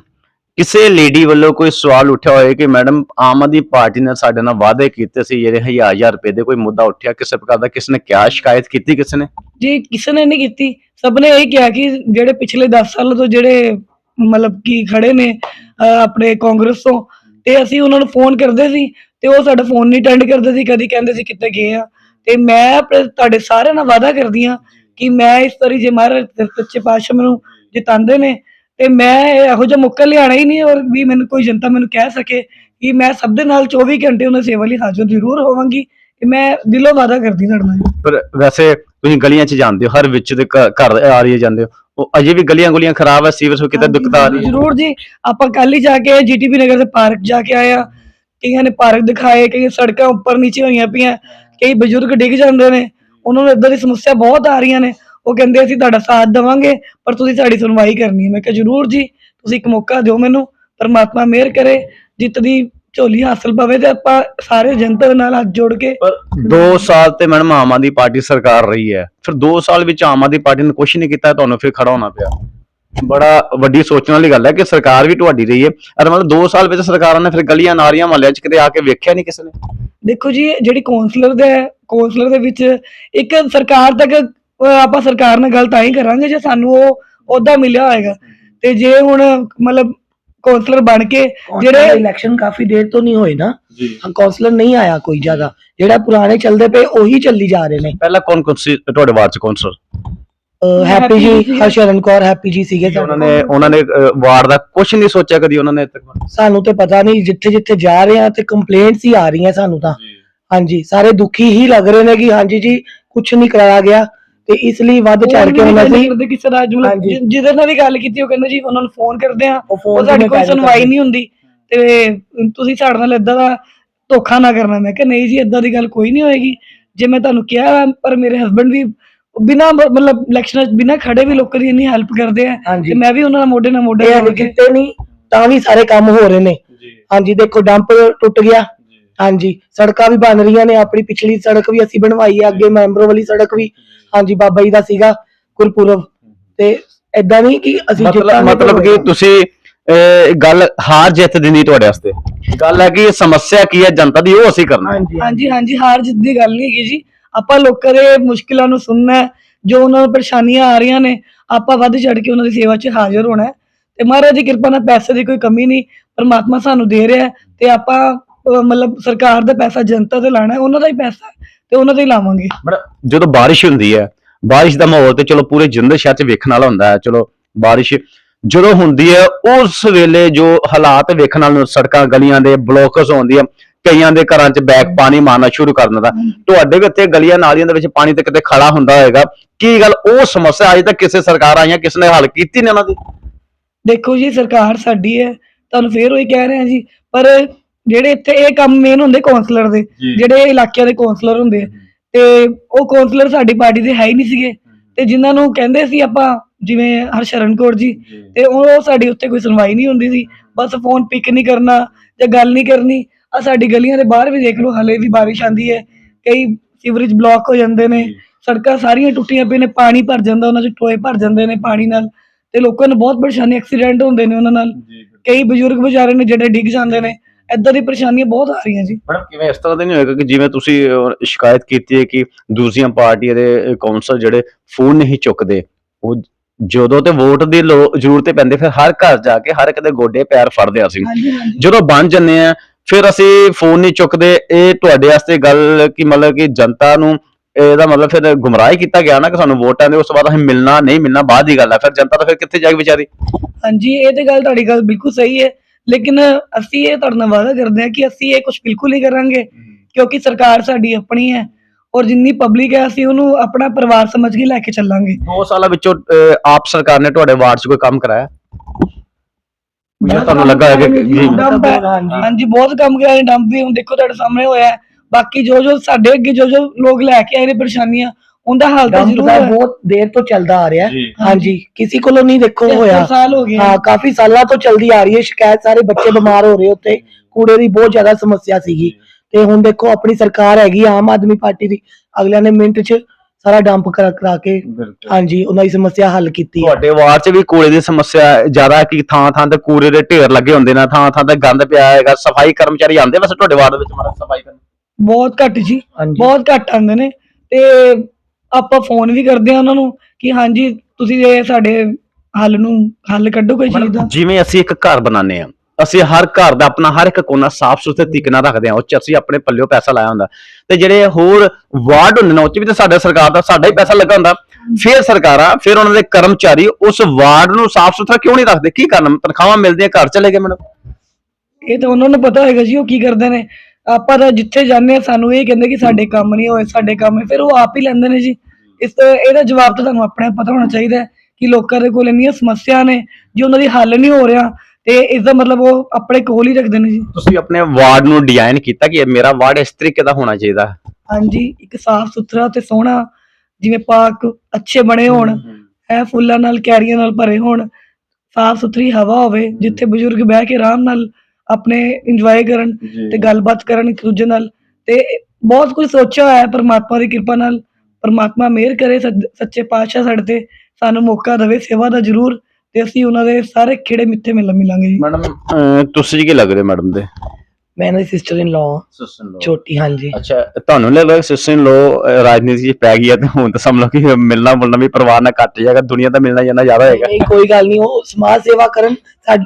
ਕਿਸੇ ਲੇਡੀ ਵੱਲੋਂ ਕੋਈ ਸਵਾਲ ਉੱਠਿਆ ਹੋਵੇ ਕਿ ਮੈਡਮ ਆਮ ਆਦਮੀ ਪਾਰਟੀ ਨੇ ਸਾਡੇ ਨਾਲ ਵਾਅਦੇ ਕੀਤੇ ਸੀ, ਜਿਹੜੇ ਹਜ਼ਾਰ ਹਜ਼ਾਰ ਰੁਪਏ ਦੇ ਕੋਈ ਮੁੱਦਾ ਉੱਠਿਆ, ਕਿਸੇ ਪ੍ਰਕਾਰ ਦਾ ਕਿਸੇ ਨੇ ਕਿਆ ਸ਼ਿਕਾਇਤ ਕੀਤੀ ਕਿਸੇ ਨੇ? ਜੀ, ਕਿਸੇ ਨੇ ਨਹੀਂ ਕੀਤੀ। ਸਭ ਨੇ ਇਹ ਕਿਹਾ ਕਿ ਜਿਹੜੇ ਪਿਛਲੇ 10 ਸਾਲਾਂ ਤੋਂ ਜਿਹੜੇ ਮਤਲਬ ਕਿ ਖੜੇ ਨੇ, ਅਹ, ਆਪਣੇ ਕਾਂਗਰਸ ਤੋਂ, ਤੇ ਅਸੀਂ ਉਹਨਾਂ ਨੂੰ ਫੋਨ ਕਰਦੇ ਸੀ ਤੇ ਉਹ ਸਾਡਾ ਫੋਨ ਨਹੀਂ ਅਟੈਂਡ ਕਰਦੇ ਸੀ, ਕਦੀ ਕਹਿੰਦੇ ਸੀ ਕਿੱਥੇ ਗਏ ਆ। ਤੇ ਮੈਂ ਆਪਣੇ ਤੁਹਾਡੇ ਸਾਰਿਆਂ ਨਾਲ ਵਾਅਦਾ ਕਰਦੀ ਆ ਕਿ ਮੈਂ ਇਸ ਵਾਰੀ ਜੇ ਮਹਾਰਾਜ ਸੱਚੇ ਪਾਤਸ਼ਾਹ ਮੈਨੂੰ ਜਿਤਾਉਂਦੇ ਨੇ ਤੇ ਮੈਂ ਇਹੋ ਜਿਹਾ ਮੌਕਾ ਲਿਆਣਾ ਹੀ ਨਹੀਂ ਔਰ ਵੀ ਮੈਨੂੰ ਕੋਈ ਜਨਤਾ ਮੈਨੂੰ ਕਹਿ ਸਕੇ ਕਿ ਮੈਂ ਸਭ ਦੇ ਨਾਲ 24 ਘੰਟੇ ਉਹਨਾਂ ਸੇਵਾ ਲਈ ਹਾਜ਼ਰ ਜ਼ਰੂਰ ਹੋਵਾਂਗੀ ਤੇ ਮੈਂ ਦਿਲੋਂ ਵਾਅਦਾ ਕਰਦੀ ਤੁਹਾਡੇ ਨਾਲ। ਪਰ ਵੈਸੇ ਤੁਸੀਂ ਗਲੀਆਂ 'ਚ ਜਾਂਦੇ ਹੋ ਹਰ ਵਿੱਚ ਦੇ ਘ- ਘਰ ਆ ਰਹੀ ਜਾਂਦੇ ਹੋ। ਉਹ ਅਜੇ ਵੀ ਗਲੀਆਂ ਗੁਲੀਆਂ ਖਰਾਬ ਹੈ ਸੀਵਰ ਸੋ ਕਿਤੇ ਹਾਂਜੀ, ਦਿੱਕਤ ਆ ਰਹੀ ਹੈ? ਜ਼ਰੂਰ ਜੀ। ਆਪਾਂ ਕੱਲ ਹੀ ਜਾ ਕੇ ਜੀਟੀਪੀ ਨਗਰ ਦੇ ਪਾਰਕ ਜਾ ਕੇ ਆਏ ਆ। ਕਈਆਂ ਨੇ ਪਾਰਕ ਦਿਖਾਏ ਕਈ ਸੜਕਾਂ ਉੱਪਰ ਨੀਚੇ ਹੋਈਆਂ ਪਈਆਂ ਕਈ ਬਜ਼ੁਰਗ ਡਿੱਗ ਜਾਂਦੇ ਨੇ। ਉਹਨਾਂ ਨੂੰ ਇਦਾਂ ਦੀ ਸਮੱਸਿਆ ਬਹੁਤ ਆ ਰਹੀਆਂ ਨੇ। ਉਹ ਕਹਿੰਦੇ ਅਸੀਂ ਤੁਹਾਡਾ ਸਾਥ ਦੇਵਾਂਗੇ ਪਰ ਤੁਸੀਂ ਸਾਡੀ ਸੁਣਵਾਈ ਕਰਨੀ ਹੈ। ਮੈਂ ਕਿਹਾ ਜ਼ਰੂਰ ਜੀ ਤੁਸੀਂ ਇੱਕ ਮੌਕਾ ਦਿਓ ਮੈਨੂੰ ਪਰਮਾਤਮਾ ਮਿਹਰ ਕਰੇ ਜਿੱਤ ਦੀ ਝੋਲੀ ਹਾਸਲ ਪਵੇ ਤੇ ਆਪਾਂ ਸਾਰੇ ਜਨਤਾ ਦੇ ਨਾਲ ਹੱਥ ਜੋੜ ਕੇ ਪਰ 2 ਸਾਲ ਤੇ ਮੈਡਮ ਆਮ ਆਦਮੀ ਪਾਰਟੀ ਸਰਕਾਰ ਰਹੀ ਹੈ। ਫਿਰ 2 ਸਾਲ ਵਿੱਚ ਆਮ ਆਦਮੀ ਪਾਰਟੀ ਨੇ ਕੁਝ ਨਹੀਂ ਕੀਤਾ ਤੁਹਾਨੂੰ ਫਿਰ ਖੜਾ ਹੋਣਾ ਪਿਆ। ਬੜਾ ਵੱਡੀ ਸੋਚਣ ਵਾਲੀ ਗੱਲ ਹੈ ਕਿ ਸਰਕਾਰ ਵੀ ਤੁਹਾਡੀ ਰਹੀ ਹੈ। ਅਰ ਮਤਲਬ 2 ਸਾਲ ਵਿੱਚ ਸਰਕਾਰਾਂ ਨੇ ਫਿਰ ਗਲੀਆਂ ਨਾਰੀਆਂ ਮਹੱਲਿਆਂ 'ਚ ਕਿਤੇ ਆ ਕੇ ਵੇਖਿਆ ਨਹੀਂ ਕਿਸੇ ਨੇ? ਦੇਖੋ ਜੀ ਜਿਹੜੀ ਕੌਂਸਲਰ ਦੇ ਕੌਂਸਲਰ ਦੇ ਵਿੱਚ ਇੱਕ ਸਰਕਾਰ ਤੱਕ ਆਪਾਂ ਸਰਕਾਰ ਨਾਲ ਗੱਲ ਤਾਂ ਹੀ ਕਰਾਂਗੇ ਜੇ ਸਾਨੂੰ ਉਹ ਅਹੁਦਾ ਮਿਲਿਆ ਹੋਏਗਾ। ਤੇ ਜੇ ਹੁਣ ਮਤਲਬ ਕੌਂਸਲਰ ਬਣ ਕੇ ਜਿਹੜੇ ਇਲੈਕਸ਼ਨ ਕਾਫੀ ਦੇਰ ਤੋਂ ਨਹੀਂ ਹੋਏ ਨਾ। ਕਾਉਂਸਲਰ ਨਹੀਂ ਆਇਆ ਕੋਈ ਜ਼ਿਆਦਾ। ਜਿਹੜਾ ਪੁਰਾਣੇ ਚੱਲਦੇ ਪਏ ਉਹੀ ਚੱਲੀ ਜਾ ਰਹੇ ਨੇ। ਪਹਿਲਾਂ ਕੌਣ ਕੌਣ ਸੀ ਤੁਹਾਡੇ ਵਾਰਡ 'ਚ ਕੌਂਸਲਰ? ਅਹ ਹੈਪੀ ਜੀ। ਹਰਸ਼ਰਨ ਕੌਰ ਹੈਪੀ ਜੀ ਸੀਗੇ ਉਹਨਾਂ ਨੇ ਉਹਨਾਂ ਨੇ ਵਾਰਡ ਦਾ ਕੁਝ ਨਹੀਂ ਸੋਚਿਆ ਕਦੀ ਉਹਨਾਂ ਨੇ ਸਾਨੂੰ ਤੇ ਪਤਾ ਨਹੀਂ ਜਿੱਥੇ ਜਿੱਥੇ ਜਾ ਰਹੇ ਆ ਤੇ ਕੰਪਲੇਂਟਸ ਹੀ ਆ ਰਹੀਆਂ ਸਾਨੂੰ ਤਾਂ। ਹਾਂਜੀ ਸਾਰੇ ਦੁਖੀ ਹੀ ਲੱਗ ਰਹੇ ਨੇ ਕਿ ਹਾਂਜੀ ਜੀ ਕੁਝ ਨਹੀਂ ਕਰਾਇਆ ਗਿਆ। ਤੇ ਇਸ ਲਈ ਵੱਧ ਚੜ ਕੇ ਉਹਨਾਂ ਸੀ ਕਰਦੇ ਕਿਸੇ ਦਾ ਜਿਹਦੇ ਨਾਲ ਵੀ ਗੱਲ ਕੀਤੀ ਉਹ ਕਹਿੰਦੇ ਜੀ ਉਹਨਾਂ ਨੂੰ ਫੋਨ ਕਰਦੇ ਆ ਉਹ ਸਾਡੀ ਕੋਈ ਸੁਣਵਾਈ। ਨਹੀਂ ਹੁੰਦੀ। ਤੇ ਤੁਸੀਂ ਸਾਡੇ ਨਾਲ ਇਦਾਂ ਦਾ ਧੋਖਾ ਨਾ ਕਰਨਾ। ਮੈਂ ਕਿਹਾ ਨਹੀਂ ਜੀ ਇਦਾਂ ਦੀ ਗੱਲ ਕੋਈ ਨਹੀਂ ਹੋਏਗੀ। ਜੇ ਮੈਂ ਤੁਹਾਨੂੰ ਕਿਹਾ ਪਰ ਮੇਰੇ ਹਸਬੰਡ ਵੀ ਬਿਨਾ ਮਤਲਬ ਇਲੈਕਸ਼ਨਾਂ ਬਿਨਾ ਖੜੇ ਵੀ ਲੋਕਾਂ ਦੀ ਇੰਨੀ ਹੈਲਪ ਕਰਦੇ ਆ। ਤੇ ਮੈਂ ਵੀ ਉਹਨਾਂ ਨਾਲ ਮੋਢੇ ਨਾਲ ਮੋਢਾ ਅਜੇ ਕੇ ਕੀਤੇ ਨਹੀਂ ਤਾਂ ਵੀ ਸਾਰੇ ਕੰਮ ਹੋ ਰਹੇ ਨੇ। ਹਾਂਜੀ ਦੇਖੋ ਡੰਪ ਟੁੱਟ ਗਿਆ। ਹਾਂਜੀ ਸੜਕਾਂ ਵੀ ਬਣ ਰਹੀਆਂ ਨੇ। ਆਪਣੀ ਪਿਛਲੀ ਸੜਕ ਵੀ ਅਸੀਂ ਬਣਵਾਈ ਹੈ ਅੱਗੇ ਮੈਂਬਰੋ ਵਾਲੀ ਸੜਕ ਵੀ। ਹਾਂਜੀ ਬਾਬਾ ਜੀ ਦਾ ਸੀਗਾ ਗੁਰਪੁਰਬ। ਤੇ ਐਦਾਂ ਨਹੀਂ ਕਿ ਅਸੀਂ ਮਤਲਬ ਜਿੱਤਾਂਗੇ ਮਤਲਬ ਕਿ। ਤੁਸੀਂ ਅਹ, ਗੱਲ ਹਾਰ ਜਿੱਤ ਦੀ ਨਹੀਂ ਤੁਹਾਡੇ ਵਾਸਤੇ। ਗੱਲ ਹੈ ਕਿ ਇਹ ਸਮੱਸਿਆ ਕੀ ਹੈ ਜਨਤਾ ਦੀ ਉਹ ਅਸੀਂ ਕਰਨਾ ਹੈ। ਹਾਂਜੀ ਹਾਂਜੀ। ਹਾਂਜੀ ਹਾਰ ਜਿੱਤ ਦੀ ਗੱਲ ਨਹੀਂ ਹੈਗੀ ਜੀ। ਆਪਾਂ ਲੋਕਾਂ ਦੇ ਮੁਸ਼ਕਿਲਾਂ ਨੂੰ ਸੁਣਨਾ ਹੈ। ਜੋ ਉਹਨਾਂ ਨੂੰ ਪਰੇਸ਼ਾਨੀਆਂ ਆ ਰਹੀਆਂ ਨੇ ਆਪਾਂ ਵੱਧ ਚੜ ਕੇ ਉਹਨਾਂ ਦੀ ਸੇਵਾ 'ਚ ਹਾਜ਼ਰ ਹੋਣਾ ਹੈ। ਤੇ ਮਹਾਰਾਜ ਦੀ ਕਿਰਪਾ ਨਾਲ ਪੈਸੇ ਦੀ ਕੋਈ ਕਮੀ ਨਹੀਂ। ਪਰਮਾਤਮਾ ਸਾਨੂੰ ਦੇ ਰਿਹਾ ਹੈ। ਤੇ ਆਪਾਂ ਅਹ, ਮਤਲਬ ਸਰਕਾਰ ਦਾ ਪੈਸਾ ਜਨਤਾ ਤੇ ਲਾਣਾ ਹੈ। ਉਹਨਾਂ ਦਾ ਹੀ ਪੈਸਾ ਹੈ। ਤੇ ਉਹਨਾਂ ਤੇ ਹੀ ਲਾਵਾਂਗੇ। ਬੜਾ ਜਦੋਂ ਬਾਰਿਸ਼ ਹੁੰਦੀ ਹੈ ਬਾਰਿਸ਼ ਦਾ ਮਾਹੌਲ ਤੇ ਚਲੋ ਪੂਰੇ ਜਿੰਦੇ ਸ਼ਹਿਰ 'ਚ ਵੇਖਣ ਵਾਲਾ ਹੁੰਦਾ ਹੈ ਚਲੋ ਬਾਰਿਸ਼ ਜਦੋਂ ਹੁੰਦੀ ਹੈ ਉਸ ਵੇਲੇ ਜੋ ਹਾਲਾਤ ਵੇਖਣ ਨਾਲ ਸੜਕਾਂ ਗਲੀਆਂ ਦੇ ਬਲੋਕਸ ਹੁੰਦੀ ਹੈ ਕਈਆਂ ਦੇ ਘਰਾਂ 'ਚ ਬੈਕ ਪਾਣੀ ਮਾਰਨਾ ਸ਼ੁਰੂ ਕਰ ਦਿੰਦਾ। ਤੁਹਾਡੇ ਵੀ ਇੱਥੇ ਗਲੀਆਂ ਨਾਲੀਆਂ ਦੇ ਵਿੱਚ ਪਾਣੀ ਤੇ ਕਿਤੇ ਖੜਾ ਹੁੰਦਾ ਹੋਏਗਾ ਕੀ ਗੱਲ ਉਹ ਸਮੱਸਿਆ ਅਜੇ ਤੱਕ ਕਿਸੇ ਸਰਕਾਰ ਆਈਆਂ ਕਿਸ ਨੇ ਹੱਲ ਕੀਤੀ ਨੇ ਉਹਨਾਂ ਦੀ? ਦੇਖੋ ਜੀ ਸਰਕਾਰ ਸਾਡੀ ਹੈ ਤੁਹਾਨੂੰ ਫੇਰ ਉਹੀ ਕਹਿ ਰਹੇ ਹਾਂ ਜੀ ਪਰ ਜਿਹੜੇ ਇੱਥੇ ਇਹ ਕੰਮ ਮੇਨ ਹੁੰਦੇ ਕਾਉਂਸਲਰ ਦੇ ਜਿਹੜੇ ਇਲਾਕਿਆਂ ਦੇ ਕਾਉਂਸਲਰ ਹੁੰਦੇ ਆ। ਤੇ ਉਹ ਕਾਉਂਸਲਰ ਸਾਡੀ ਪਾਰਟੀ ਦੇ ਹੈ ਹੀ ਨਹੀਂ ਸੀਗੇ। ਤੇ ਜਿਨ੍ਹਾਂ ਨੂੰ ਕਹਿੰਦੇ ਸੀ ਆਪਾਂ ਜਿਵੇਂ ਹਰਸ਼ਰਨ ਕੌਰ ਜੀ ਤੇ ਉਹ ਉਹ ਸਾਡੀ ਉੱਤੇ ਕੋਈ ਸੁਣਵਾਈ ਨਹੀਂ ਹੁੰਦੀ ਸੀ। ਬਸ ਫੋਨ ਪਿਕ ਨਹੀਂ ਕਰਨਾ ਜਾਂ ਗੱਲ ਨਹੀਂ ਕਰਨੀ ਆ ਸਾਡੀ ਗਲੀਆਂ ਦੇ ਬਾਹਰ ਵੀ ਦੇਖ ਲਓ ਹਲੇ ਵੀ ਬਾਰਿਸ਼ ਆਂਦੀ ਹੈ। ਕਈ ਸੀਵਰੇਜ ਬਲੌਕ ਹੋ ਜਾਂਦੇ ਨੇ ਸੜਕਾਂ ਸਾਰੀਆਂ ਟੁੱਟੀਆਂ ਪਈਆਂ ਨੇ ਪਾਣੀ ਭਰ ਜਾਂਦਾ ਉਹਨਾਂ 'ਚ ਟੋਏ ਭਰ ਜਾਂਦੇ ਨੇ ਪਾਣੀ ਨਾਲ। ਤੇ ਲੋਕਾਂ ਨੂੰ ਬਹੁਤ ਪਰੇਸ਼ਾਨੀ ਐਕਸੀਡੈਂਟ ਹੁੰਦੇ ਨੇ ਉਹਨਾਂ ਨਾਲ। ਕਈ ਬਜ਼ੁਰਗ ਵਿਚਾਰੇ ਨੇ ਜਿਹੜੇ ਡਿੱਗ ਜਾਂਦੇ ਨੇ। ਏਦਾਂ ਦੀ ਪਰੇਸ਼ਾਨੀਆਂ ਬਹੁਤ ਆ ਰਹੀਆਂ ਜੀ। ਮੈਡਮ ਕਿਵੇਂ ਇਸ ਤਰ੍ਹਾਂ ਦਾ ਨਹੀਂ ਹੋਏਗਾ ਕਿ ਜਿਵੇਂ ਤੁਸੀਂ ਅਹ, ਸ਼ਿਕਾਇਤ ਕੀਤੀ ਹੈ ਕਿ ਦੂਸਰੀਆਂ ਪਾਰਟੀਆਂ ਦੇ ਕੌਂਸਲ ਜਿਹੜੇ ਫੋਨ ਨਹੀਂ ਚੁੱਕਦੇ ਉਹ ਜਦੋਂ ਤੇ ਵੋਟ ਦੀ ਲੋ- ਜ਼ਰੂਰਤ ਪੈਂਦੀ ਫਿਰ ਹਰ ਘਰ ਜਾ ਕੇ ਹਰ ਇੱਕ ਦੇ ਗੋਡੇ ਪੈਰ ਫੜਦੇ ਆ ਅਸੀਂ। ਹਾਂਜੀ ਹਾਂਜੀ। ਜਦੋਂ ਬਣ ਜੰਨੇ ਆ ਫਿਰ ਅਸੀਂ ਫੋਨ ਨਹੀਂ ਚੁੱਕਦੇ ਇਹ ਤੁਹਾਡੇ ਵਾਸਤੇ ਗੱਲ ਕਿ ਮਤਲਬ ਕਿ ਜਨਤਾ ਨੂੰ ਇਹਦਾ ਮਤਲਬ ਫਿਰ ਗੁੰਮਰਾਹ ਹੀ ਕੀਤਾ ਗਿਆ ਨਾ ਕਿ ਸਾਨੂੰ ਵੋਟਾਂ ਦੇ ਉਸ ਤੋਂ ਬਾਅਦ ਅਸੀਂ ਮਿਲਣਾ ਨਹੀਂ ਮਿਲਣਾ ਬਾਅਦ ਦੀ ਗੱਲ ਹੈ ਫਿਰ ਜਨਤਾ ਤਾਂ ਫਿਰ ਕਿੱਥੇ ਜਾਏਗੀ ਵਿਚਾਰੀ? ਹਾਂਜੀ ਇਹ ਤੇ ਗੱਲ ਤੁਹਾਡੀ ਗੱਲ ਬਿਲਕੁਲ ਸਹੀ ਹੈ। ਲੇਕਿਨ ਅਸੀਂ ਇਹ ਤੁਹਾਡੇ ਨਾਲ ਵਾਅਦਾ ਕਰਦੇ ਹਾਂ ਕਿ ਅਸੀਂ ਇਹ ਕੁਝ ਬਿਲਕੁਲ ਨਹੀਂ ਕਰਾਂਗੇ ਕਿਉਂਕਿ ਸਰਕਾਰ ਸਾਡੀ ਆਪਣੀ ਹੈ ਔਰ ਜਿੰਨੀ ਪਬਲਿਕ ਹੈ ਅਸੀਂ ਉਹਨੂੰ ਆਪਣਾ ਪਰਿਵਾਰ ਸਮਝ ਕੇ ਲੈ ਕੇ ਚੱਲਾਂਗੇ। 2 ਸਾਲਾਂ ਵਿੱਚੋਂ ਅਹ, ਆਪ ਸਰਕਾਰ ਨੇ ਤੁਹਾਡੇ ਵਾਰਡ 'ਚ ਕੋਈ ਕੰਮ ਕਰਾਇਆ? ਜੇ ਤੁਹਾਨੂੰ ਲੱਗਾ ਹੈ ਕਿ ਜੀ ਡੰਪ ਹੈ। ਹਾਂਜੀ। ਬਹੁਤ ਕੰਮ ਕਰਾਏ ਨੇ ਡੰਪ ਵੀ ਹੁਣ ਦੇਖੋ ਤੁਹਾਡੇ ਸਾਹਮਣੇ ਹੋਇਆ ਹੈ। ਬਾਕੀ ਜੋ ਜੋ ਸਾਡੇ ਅੱਗੇ ਜੋ ਜੋ ਲੋਕ ਲੈ ਕੇ ਆਏ ਨੇ ਪਰੇਸ਼ਾਨੀਆਂ ਉਹਦਾ ਹੱਲ ਤਾਂ ਜ਼ਰੂਰ ਹੈ। ਬਹੁਤ ਦੇਰ ਤੋਂ ਚੱਲਦਾ ਆ ਰਿਹਾ ਹੈ। ਹਾਂਜੀ ਕਿਸੇ ਕੋਲੋਂ ਨਹੀਂ ਦੇਖੋ ਹੋਇਆ। ਸਾਲ ਹੋ ਗਏ। ਹਾਂ ਕਾਫੀ ਸਾਲਾਂ ਤੋਂ ਚੱਲਦੀ ਆ ਰਹੀ ਹੈ। ਸ਼ਿਕਾਇਤ ਸਾਰੇ ਬੱਚੇ ਬਿਮਾਰ ਹੋ ਰਹੇ ਉੱਤੇ ਕੂੜੇ ਦੀ ਬਹੁਤ ਜ਼ਿਆਦਾ ਸਮੱਸਿਆ ਸੀਗੀ। ਤੇ ਹੁਣ ਦੇਖੋ ਆਪਣੀ ਸਰਕਾਰ ਹੈਗੀ ਆਮ ਆਦਮੀ ਪਾਰਟੀ ਦੀ। ਅਗਲਿਆਂ ਨੇ ਮਿੰਟ 'ਚ ਸਾਰਾ ਡੰਪ ਕਰਾ ਕਰਾ ਕੇ ਹਾਂਜੀ ਉਹਨਾਂ ਦੀ ਸਮੱਸਿਆ ਹੱਲ ਕੀਤੀ ਹੈ ਤੁਹਾਡੇ ਵਾਰਡ 'ਚ ਵੀ ਕੂੜੇ ਦੀ ਸਮੱਸਿਆ ਜ਼ਿਆਦਾ ਹੈ ਕਿ ਥਾਂ ਥਾਂ ਤੇ ਕੂੜੇ ਦੇ ਢੇਰ ਲੱਗੇ ਹੁੰਦੇ ਨੇ ਥਾਂ ਥਾਂ ਤੇ ਗੰਦ ਪਿਆ ਹੈਗਾ ਸਫ਼ਾਈ ਕਰਮਚਾਰੀ ਆਉਂਦੇ ਵੈਸੇ ਤੁਹਾਡੇ ਵਾਰਡ ਵਿੱਚ ਮਾੜਾ ਸਫ਼ਾਈ ਕਰਨ? ਬਹੁਤ ਘੱਟ ਜੀ। ਹਾਂਜੀ। ਬਹੁਤ ਘੱਟ ਆਉਂਦੇ ਨੇ। ਤੇ ਆਪਾਂ ਫੋਨ ਵੀ ਕਰਦੇ ਆ ਉਹਨਾਂ ਨੂੰ ਕਿ ਹਾਂਜੀ ਤੁਸੀਂ ਇਹ ਸਾਡੇ ਹੱਲ ਨੂੰ ਹੱਲ ਕੱਢੋ ਕੋਈ ਚੀਜ਼ ਦਾ। ਜਿਵੇਂ ਅਸੀਂ ਇੱਕ ਘਰ ਬਣਾਉਂਦੇ ਆ ਅਸੀਂ ਹਰ ਘਰ ਦਾ ਆਪਣਾ ਹਰ ਇੱਕ ਕੋਨਾ ਸਾਫ਼ ਸੁਥਰੇ ਤਰੀਕੇ ਨਾਲ ਰੱਖਦੇ ਆ ਉਹ 'ਚ ਅਸੀਂ ਆਪਣੇ ਪੱਲਿਓ ਪੈਸਾ ਲਾਇਆ ਹੁੰਦਾ। ਤੇ ਜਿਹੜੇ ਹੋਰ ਵਾਰਡ ਹੁੰਦੇ ਨੇ ਉਹ 'ਚ ਵੀ ਤਾਂ ਸਾਡਾ ਸਰਕਾਰ ਦਾ ਸਾਡਾ ਹੀ ਪੈਸਾ ਲੱਗਾ ਹੁੰਦਾ। ਫਿਰ ਸਰਕਾਰਾਂ ਫਿਰ ਉਹਨਾਂ ਦੇ ਕਰਮਚਾਰੀ ਉਸ ਵਾਰਡ ਨੂੰ ਸਾਫ਼ ਸੁਥਰਾ ਕਿਉਂ ਨਹੀਂ ਰੱਖਦੇ? ਕੀ ਕਰਨ? ਤਨਖਾਹਾਂ ਮਿਲਦੀਆਂ ਘਰ ਚਲੇ ਗਏ ਮੈਡਮ ਇਹ ਤਾਂ ਉਹਨਾਂ ਨੂੰ ਪਤਾ ਹੋਏਗਾ ਜੀ ਉਹ ਕੀ ਕਰਦੇ ਨੇ। ਆਪਾਂ ਤਾਂ ਜਿੱਥੇ ਜਾਂਦੇ ਆ ਸਾਨੂੰ ਇਹ ਕਹਿੰਦੇ ਕਿ ਸਾਡੇ ਕੰਮ ਨਹੀਂ ਹੋਏ ਸਾਡੇ ਕੰਮ ਹੈ ਫਿਰ ਉਹ ਆਪ ਹੀ ਲੈਂਦੇ ਨੇ ਜੀ। ਇਸ ਇਹਦਾ ਜਵਾਬ ਤਾਂ ਤੁਹਾਨੂੰ ਆਪਣੇ ਆਪ ਪਤਾ ਹੋਣਾ ਚਾਹੀਦਾ ਹੈ ਕਿ ਲੋਕਾਂ ਦੇ ਕੋਲ ਇੰਨੀਆਂ ਸਮੱਸਿਆ ਨੇ ਜੇ ਉਹਨਾਂ ਦੀ ਹੱਲ ਨਹੀਂ ਹੋ ਰਿਹਾ ਤੇ ਇਸ ਦਾ ਮਤਲਬ ਉਹ ਆਪਣੇ ਕੋਲ ਹੀ ਰੱਖਦੇ ਨੇ ਜੀ। ਤੁਸੀਂ ਆਪਣੇ ਵਾਰਡ ਨੂੰ ਡਿਜ਼ਾਈਨ ਕੀਤਾ ਕਿ ਮੇਰਾ ਵਾਰਡ ਇਸ ਤਰੀਕੇ ਦਾ ਹੋਣਾ ਚਾਹੀਦਾ? ਹਾਂਜੀ ਇੱਕ ਸਾਫ਼ ਸੁਥਰਾ ਤੇ ਸੋਹਣਾ ਜਿਵੇਂ ਪਾਰਕ ਅੱਛੇ ਬਣੇ ਹੋਣ ਇਹ ਫੁੱਲਾਂ ਨਾਲ ਕੈਰੀਆਂ ਨਾਲ ਭਰੇ ਹੋਣ ਸਾਫ਼ ਸੁਥਰੀ ਹਵਾ ਹੋਵੇ ਜਿੱਥੇ ਬਜ਼ੁਰਗ ਬਹਿ ਕੇ ਆਰਾਮ ਨਾਲ ਆਪਣੇ ਇੰਜੋਏ ਕਰਨ ਤੇ ਗੱਲਬਾਤ ਕਰਨ ਇੱਕ ਦੂਜੇ ਨਾਲ। ਤੇ ਬਹੁਤ ਕੁਝ ਸੋਚਿਆ ਹੋਇਆ ਹੈ ਪਰਮਾਤਮਾ ਦੀ ਕਿਰਪਾ ਨਾਲ। ਪਰਮਾਤਮਾ ਮਿਹਰ ਕਰੇ ਸੱਚ- ਸੱਚੇ ਪਾਤਸ਼ਾਹ ਸਾਡੇ ਤੇ। ਸਾਨੂੰ ਮੌਕਾ ਦੇਵੇ ਸੇਵਾ ਦਾ ਜ਼ਰੂਰ। ਤੇ ਅਸੀਂ ਉਹਨਾਂ ਦੇ ਸਾਰੇ ਖੇੜੇ ਮਿੱਥੇ ਮਿਲ ਮਿਲਾਂਗੇ ਜੀ। ਮੈਡਮ ਤੁਸੀਂ ਕੀ ਲੱਗ ਰਹੇ ਮੈਡਮ ਦੇ? ਮੈਂ ਇਹਨਾਂ ਦੀ ਸਿਸਟਰ ਇਨ ਲਾ ਛੋਟੀ ਹਾਂਜੀ। ਅੱਛਾ ਤੁਹਾਨੂੰ ਲੱਗਦਾ ਸਿਸਟਰ ਲੋ ਰਾਜਨੀਤੀ ਚ ਪੈ ਗਈ ਹੈ ਤੇ ਹੁਣ ਤਾਂ ਸਮਝ ਲਓ ਕਿ ਮਿਲਣਾ ਮੁਲਣਾ ਵੀ ਪਰਿਵਾਰ ਨਾਲ ਘੱਟ ਜਾਏਗਾ ਦੁਨੀਆ ਦਾ ਮਿਲਣਾ ਜਾਣਾ ਜ਼ਿਆਦਾ ਹੋਏਗਾ ਨਹੀਂ ਕੋਈ ਗੱਲ ਨਹੀਂ ਉਹ ਸਮਾਜ ਸੇਵਾ ਕਰਨ ਸਾਡ-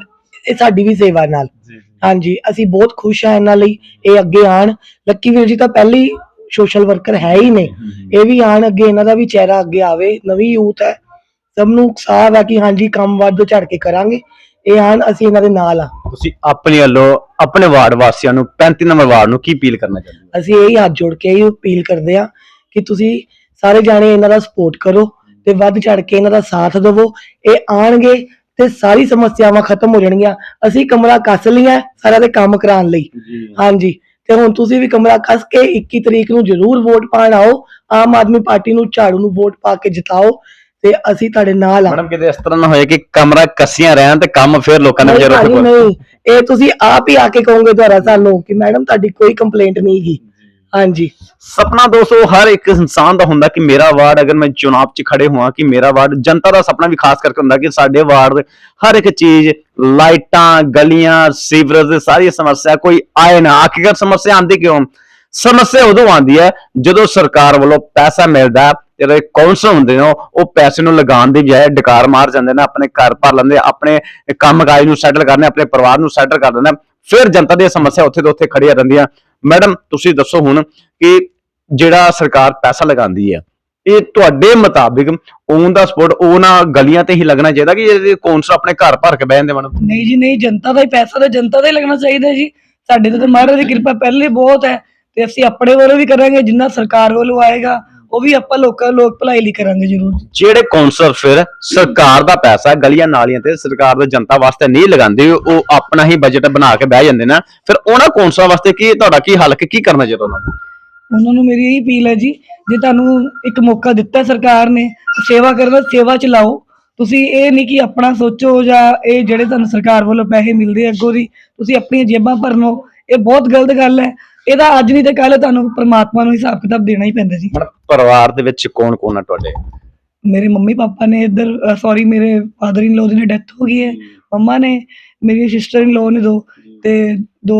ਇਹ ਸਾਡੀ ਵੀ ਸੇਵਾ ਨਾਲ। ਹਾਂਜੀ ਅਸੀਂ ਬਹੁਤ ਖੁਸ਼ ਹਾਂ ਇਹਨਾਂ ਲਈ ਇਹ ਅੱਗੇ ਆਣ ਲੱਕੀ ਵੀਰ ਜੀ ਤਾਂ ਪਹਿਲੀ ਸੋਸ਼ਲ ਵਰਕਰ ਹੈ ਹੀ ਨੇ ਇਹ ਵੀ ਆਣ ਅੱਗੇ ਇਹਨਾਂ ਦਾ ਵੀ ਚਿਹਰਾ ਅੱਗੇ ਆਵੇ ਨਵੀਂ ਯੂਥ ਹੈ। ਸਭ ਨੂੰ ਉਤਸ਼ਾਹ ਹੈ ਕਿ ਹਾਂਜੀ ਕੰਮ ਵੱਧ ਚੜ ਕੇ ਕਰਾਂਗੇ। ਇਹ ਆਣ ਅਸੀਂ ਇਹਨਾਂ ਦੇ ਨਾਲ ਆ ਤੁਸੀਂ ਆਪਣੇ ਵੱਲੋਂ ਆਪਣੇ ਵਾਰਡ ਵਾਸੀਆਂ ਨੂੰ 35 ਨੰਬਰ ਵਾਰਡ ਨੂੰ ਕੀ ਅਪੀਲ ਕਰਨਾ ਚਾਹੁੰਦੇ ਹੋ? ਅਸੀਂ ਇਹੀ ਹੱਥ ਜੋੜ ਕੇ ਇਹ ਅਪੀਲ ਕਰਦੇ ਆ ਕਿ ਤੁਸੀਂ ਸਾਰੇ ਜਾਣੇ ਇਹਨਾਂ ਦਾ ਸਪੋਰਟ ਕਰੋ ਤੇ ਵੱਧ ਚੜ ਕੇ ਇਹਨਾਂ ਦਾ ਸਾਥ ਦਿਵੋ। ਇਹ ਆਣਗੇ ਤੇ ਸਾਰੀ ਸਮੱਸਿਆਵਾਂ ਖਤਮ ਹੋ ਜਾਣਗੀਆਂ। ਅਸੀਂ ਕਮਰਾ ਕੱਸ ਲਿਆ ਸਾਰਿਆਂ ਦੇ ਕੰਮ ਕਰਾਉਣ ਲਈ। ਹਾਂਜੀ। ਤੇ ਹੁਣ ਤੁਸੀਂ ਵੀ ਕਮਰਾ ਕੱਸ ਕੇ 21 ਤਰੀਕ ਨੂੰ ਜ਼ਰੂਰ ਵੋਟ ਪਾਣ ਆਓ। ਆਮ ਆਦਮੀ ਪਾਰਟੀ ਨੂੰ ਝਾੜੂ ਨੂੰ ਵੋਟ ਪਾ ਕੇ ਜਿਤਾਓ ਤੇ ਅਸੀਂ ਤੁਹਾਡੇ ਨਾਲ ਆ ਮੈਡਮ ਕਿਤੇ ਇਸ ਤਰ੍ਹਾਂ ਨਾ ਹੋਏ ਕਿ ਕਮਰਾ ਕੱਸੀਆਂ ਰਹਿਣ ਤੇ ਕੰਮ ਫਿਰ ਲੋਕਾਂ ਨੇ ਨਹੀਂ ਵਿਚਾਰੇ ਨਹੀਂ। ਇਹ ਤੁਸੀਂ ਆਪ ਹੀ ਆ ਕੇ ਕਹੋਗੇ ਦੁਆਰਾ ਸਾਨੂੰ ਕਿ ਮੈਡਮ ਤੁਹਾਡੀ ਕੋਈ ਕੰਪਲੇਂਟ ਨਹੀਂ ਹੈਗੀ। ਹਾਂਜੀ। ਸਪਨਾ ਦੋਸਤੋ, ਹਰ ਇੱਕ ਇਨਸਾਨ ਦਾ ਹੁੰਦਾ ਕਿ ਮੇਰਾ ਵਾਰਡ ਅਗਰ ਮੈਂ ਚੁਣਾਵ 'ਚ ਖੜੇ ਹੋਵਾਂ ਕਿ ਮੇਰਾ ਵਾਰਡ, ਜਨਤਾ ਦਾ ਸੁਪਨਾ ਵੀ ਖਾਸ ਕਰਕੇ ਹੁੰਦਾ ਕਿ ਸਾਡੇ ਵਾਰਡ ਹਰ ਇੱਕ ਚੀਜ਼, ਲਾਈਟਾਂ, ਗਲੀਆਂ, ਸੀਵਰੇਜ ਦੀ ਸਾਰੀ ਸਮੱਸਿਆ ਕੋਈ ਆਏ ਨਾ ਆਖਿਰ ਸਮੱਸਿਆ ਆਂਦੀ ਕਿਉਂ? ਸਮੱਸਿਆ ਉਦੋਂ ਆਂਦੀ ਹੈ ਜਦੋਂ ਸਰਕਾਰ ਵੱਲੋਂ ਪੈਸਾ ਮਿਲਦਾ ਜਿਹੜੇ ਕੌਂਸਲ ਹੁੰਦੇ ਨੇ, ਉਹ ਪੈਸੇ ਨੂੰ ਲਗਾਉਣ ਦੀ ਬਜਾਏ ਡਕਾਰ ਮਾਰ ਜਾਂਦੇ ਨੇ, ਆਪਣੇ ਘਰ ਭਰ ਲੈਂਦੇ ਆਪਣੇ ਕੰਮਕਾਜ ਨੂੰ ਸੈਟਲ ਕਰਨੇ, ਆਪਣੇ ਪਰਿਵਾਰ ਨੂੰ ਸੈਟਲ ਕਰ ਦਿੰਦੇ ਫਿਰ ਜਨਤਾ ਦੀਆਂ ਸਮੱਸਿਆ ਉੱਥੇ ਦੇ ਉੱਥੇ ਖੜੀਆਂ ਰਹਿੰਦੀਆਂ। ਮੈਡਮ, ਤੁਸੀਂ ਦੱਸੋ ਹੁਣ ਕਿ ਜਿਹੜਾ ਸਰਕਾਰ ਪੈਸਾ ਲਗਾਉਂਦੀ ਹੈ ਇਹ ਤੁਹਾਡੇ ਮੁਤਾਬਿਕ ਔਨ ਦਾ ਸਪੋਰਟ ਉਹਨਾਂ ਗਲੀਆਂ ਤੇ ਹੀ ਲੱਗਣਾ ਚਾਹੀਦਾ ਕਿ ਜਿਹੜੇ ਕੌਂਸਲ ਆਪਣੇ ਘਰ ਭਰ ਕੇ ਬਹਿ ਜਾਂਦੇ ਮੈਡਮ? ਨਹੀਂ ਜੀ, ਨਹੀਂ, ਜਨਤਾ ਦਾ ਹੀ ਪੈਸਾ ਤਾਂ ਜਨਤਾ ਦਾ ਹੀ ਲੱਗਣਾ ਚਾਹੀਦਾ ਜੀ। ਸਾਡੇ ਤੇ ਮਹਾਰਾਜ ਦੀ ਕਿਰਪਾ ਪਹਿਲੇ ਬਹੁਤ ਹੈ ਤੇ ਅਸੀਂ ਆਪਣੇ ਵੱਲੋਂ ਵੀ ਕਰਾਂਗੇ, ਜਿੰਨਾ ਸਰਕਾਰ ਵੱਲੋਂ ਆਏਗਾ ਉਹ ਵੀ ਆਪਾਂ ਲੋਕਾਂ ਲੋਕ ਭਲਾਈ ਲਈ ਕਰਾਂਗੇ ਜ਼ਰੂਰ। ਜਿਹੜੇ ਕੌਂਸਲਰ ਫਿਰ ਸਰਕਾਰ ਦਾ ਪੈਸਾ ਗਲੀਆਂ ਨਾਲੀਆਂ ਤੇ ਸਰਕਾਰ ਦਾ ਜਨਤਾ ਵਾਸਤੇ ਨਹੀਂ ਲਗਾਉਂਦੇ ਉਹ ਆਪਣਾ ਹੀ ਬਜਟ ਬਣਾ ਕੇ ਬਹਿ ਜਾਂਦੇ ਨੇ। ਫਿਰ ਉਹਨਾਂ ਕੌਂਸਲਰ ਵਾਸਤੇ ਕੀ ਤੁਹਾਡਾ ਕੀ ਹੱਲ ਕਿ ਕਰਨਾ ਚਾਹੀਦਾ ਉਹਨਾਂ ਨੂੰ ਉਹਨਾਂ ਨੂੰ ਮੇਰੀ ਇਹ ਅਪੀਲ ਹੈ ਜੀ ਜੇ ਤੁਹਾਨੂੰ ਇੱਕ ਮੌਕਾ ਦਿੱਤਾ ਸਰਕਾਰ ਨੇ ਸੇਵਾ ਕਰਨ ਸੇਵਾ ਚ ਲਾਓ ਤੁਸੀਂ ਇਹ ਨਹੀਂ ਕਿ ਆਪਣਾ ਸੋਚੋ ਜਾਂ ਇਹ ਜਿਹੜੇ ਤੁਹਾਨੂੰ ਸਰਕਾਰ ਵੱਲੋਂ ਪੈਸੇ ਮਿਲਦੇ ਆ ਅੱਗੋਂ ਦੀ ਤੁਸੀਂ ਆਪਣੀਆਂ ਜੇਬਾਂ ਭਰਨੋ। ਇਹ ਬਹੁਤ ਗਲਤ ਗੱਲ ਹੈ। ਇਹਦਾ ਅੱਜ ਨਹੀਂ ਤੇ ਕੱਲ ਤੁਹਾਨੂੰ ਪ੍ਰਮਾਤਮਾ ਨੂੰ ਹਿਸਾਬ ਕਿਤਾਬ ਦੇਣਾ ਹੀ ਪੈਂਦਾ ਜੀ। ਪਰਿਵਾਰ ਦੇ ਵਿੱਚ ਕੌਣ ਕੌਣ ਆ ਤੁਹਾਡੇ? ਮੇਰੇ ਮੰਮੀ ਪਾਪਾ ਨੇ ਇੱਧਰ ਸੌਰੀ ਮੇਰੇ father in low the death ਹੋ ਗਈ ਹੈ। ਮੰਮਾ ਨੇ ਮੇਰੀ ਸਿਸਟਰ ਇਨ ਲੋ ਨੇ ਦੋ ਤੇ ਦੋ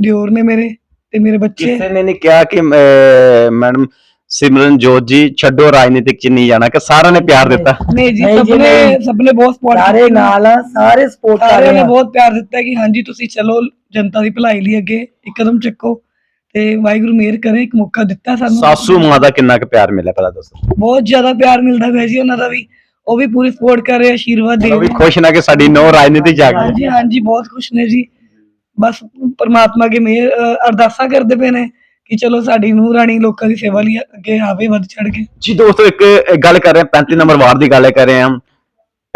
ਦਿਓਰ ਨੇ ਮੇਰੇ ਤੇ ਮੇਰੇ ਬੱਚੇ। ਕਿਸੇ ਨੇ ਨਹੀਂ ਕਿਹਾ ਕਿ ਅਹ, ਮੈਡਮ ਸਿਮਰਨ ਜੋਤ ਜੀ ਛੱਡੋ ਰਾਜਨੀਤਿਕ ਚ ਨਹੀਂ ਜਾਣਾ ਕਿ ਸਾਰਿਆਂ ਨੇ ਪਿਆਰ ਦਿੱਤਾ? ਨਹੀਂ ਜੀ ਨਹੀਂ ਜੀ, ਸਭ ਨੇ ਨਹੀਂ। ਸਭ ਨੇ ਬਹੁਤ ਸਪੋਰਟ ਸਾਰੇ ਨਾਲ ਆ ਸਾਰੇ ਸਪੋਰਟ ਕਰ ਸਾਰਿਆਂ ਰਹੇ ਨੇ ਆ। ਬਹੁਤ ਪਿਆਰ ਦਿੱਤਾ ਕਿ ਹਾਂਜੀ ਤੁਸੀਂ ਚਲੋ ਜਨਤਾ ਦੀ ਭਲਾਈ ਲਈ ਅੱਗੇ ਇੱਕ ਕਦਮ ਚੱਕੋ। ਤੇ ਵਾਹਿਗੁਰੂ ਮਿਹਰ ਕਰੇ ਇੱਕ ਮੌਕਾ ਦਿੱਤਾ ਸਾਨੂੰ। ਸਾਸੂ ਮਾਂ ਦਾ ਕਿੰਨਾ ਕੁ ਪਿਆਰ ਮਿਲਿਆ ਪਹਿਲਾਂ ਦੱਸੋ। ਬਹੁਤ ਜ਼ਿਆਦਾ ਪਿਆਰ ਮਿਲਦਾ ਹੈ ਜੀ ਉਹਨਾਂ ਦਾ ਵੀ। ਉਹ ਵੀ ਪੂਰੀ ਸਪੋਰਟ ਕਰ ਰਹੇ ਆਸ਼ੀਰਵਾਦ ਦੇ ਉਹ ਵੀ ਰਹੇ ਖੁਸ਼ ਨਾ ਕਿ ਸਾਡੀ ਨੋ ਰਾਜਨੀਤੀ ਆ ਗਈ। ਹਾਂਜੀ ਹਾਂਜੀ ਬਹੁਤ ਖੁਸ਼ ਨੇ ਜੀ। ਬਸ ਪਰਮਾਤਮਾ ਅੱਗੇ ਮਿਹਰ ਅ, ਅਰਦਾਸਾਂ ਕਰਦੇ ਪਏ ਨੇ ਕਿ ਚਲੋ ਸਾਡੀ ਨੂੰਹ ਰਾਣੀ ਲੋਕਾਂ ਦੀ ਸੇਵਾ ਲਈ ਅੱਗੇ ਆਵੇ ਵੱਧ ਚੜ ਕੇ। ਜੀ ਦੋਸਤੋ ਇੱਕ ਇੱਕ ਗੱਲ ਕਰ ਰਹੇ ਹਾਂ 35 ਨੰਬਰ ਵਾਰਡ ਦੀ ਗੱਲ ਕਰ ਰਹੇ ਹਾਂ।